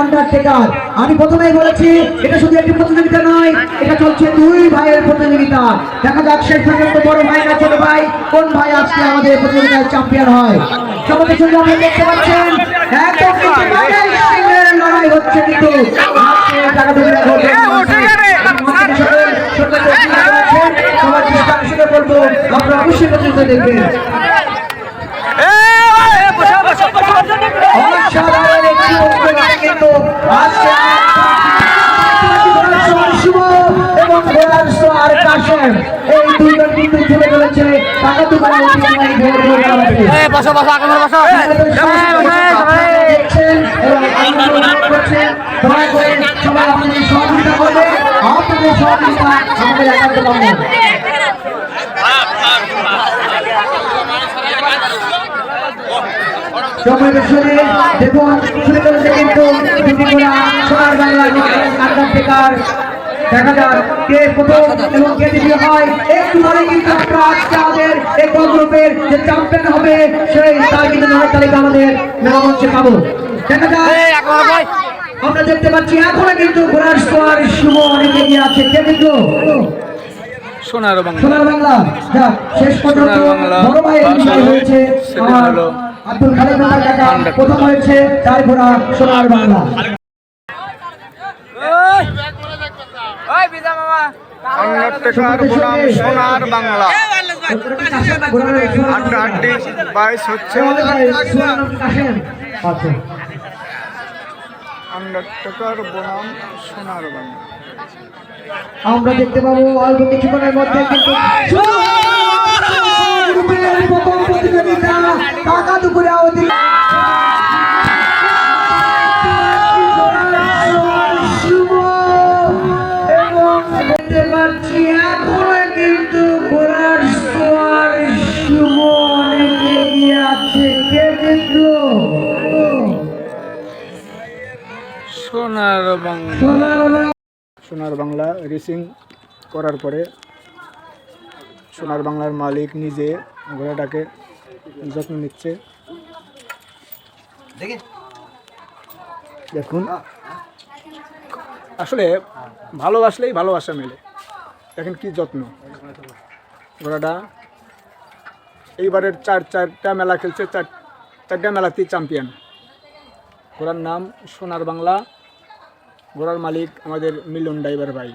Undertaker আমি প্রথমেই বলেছি, এটা শুধু একটি প্রতিযোগিতা নয়, এটা চলছে দুই ভাইয়ের প্রতিযোগিতা। দেখা যাক শেষ পর্যন্ত বড় ভাই না ছোট ভাই, কোন ভাই আজকে আমাদের প্রতিযোগিতায় চ্যাম্পিয়ন হয়। সবাই দেখতে পাচ্ছেন। লড়াই হচ্ছে কিন্তু। টাকা আপনারা অবশ্যই প্রতিযোগিতা দেখবেন অসাধারণ একটি অভিজ্ঞতা কিন্তু আজকে এবং ঘোড়ার সোয়ার কাশেম এই দুইজন কিন্তু তুলে ধরেছে টাকা দোকানে ঐতিহ্যবাহী ভোর ভোর খেলাতে। বসো বসো আগে বসো দেখছেন এবং আনন্দ করছেন। দয়া করে সবাই আমাদের সহযোগিতা করবে আপনাদের সহযোগিতা আমাদের একান্ত কাম্য। সমাবেশনে দেখুন শুরু করেছে কিন্তু দুটি সোনার বাংলা আন্ডারটেকার দেখা যাক কে প্রথম এবং কে দ্বিতীয় হয়? একটু পরে কিন্তু আমরা আজকে আমাদের এই গ্রুপের যে চ্যাম্পিয়ন হবে সেই তার কিন্তু নামের তালিকা আমাদের মেলা পাবো দেখা যাক। আমরা দেখতে পাচ্ছি এখনও কিন্তু ঘোড়ার সোয়ার শুভ অনেক এগিয়ে আছে। কে দেখল? সোনার বাংলা। সোনার বাংলা। শেষ পর্যন্ত বড় ভাই হয়েছে আমার। আব্দুল খালেক বাংলা কাকা প্রথম হয়েছে তার ঘোড়া সোনার বাংলা। সোনার বাংলা। বাইশ হচ্ছে আচ্ছা। সোনার বাংলা। আমরা দেখতে পাবো অল্প কিছুক্ষণের মধ্যে কিন্তু শুরু হয়ে গ্রুপের প্রথম প্রতিযোগিতা টাকা দুপুরে অধিক শুভ এবং দেখতে পাচ্ছি এখনও কিন্তু ঘোড়ার সোয়ার শুভ অনেক এগিয়ে আছে কে জিতলো সোনার বাংলা। সোনার বাংলা রেসিং করার পরে সোনার বাংলার মালিক নিজে ঘোড়াটাকে যত্ন নিচ্ছে। দেখুন। আসলে ভালোবাসলেই ভালোবাসা মেলে। দেখেন কি যত্ন। ঘোড়াটা এইবারের চার চারটা মেলা খেলছে, চার চারটা মেলাতেই চ্যাম্পিয়ন ঘোড়ার নাম সোনার বাংলা। ঘোড়ার মালিক আমাদের মিলন ড্রাইভার ভাই।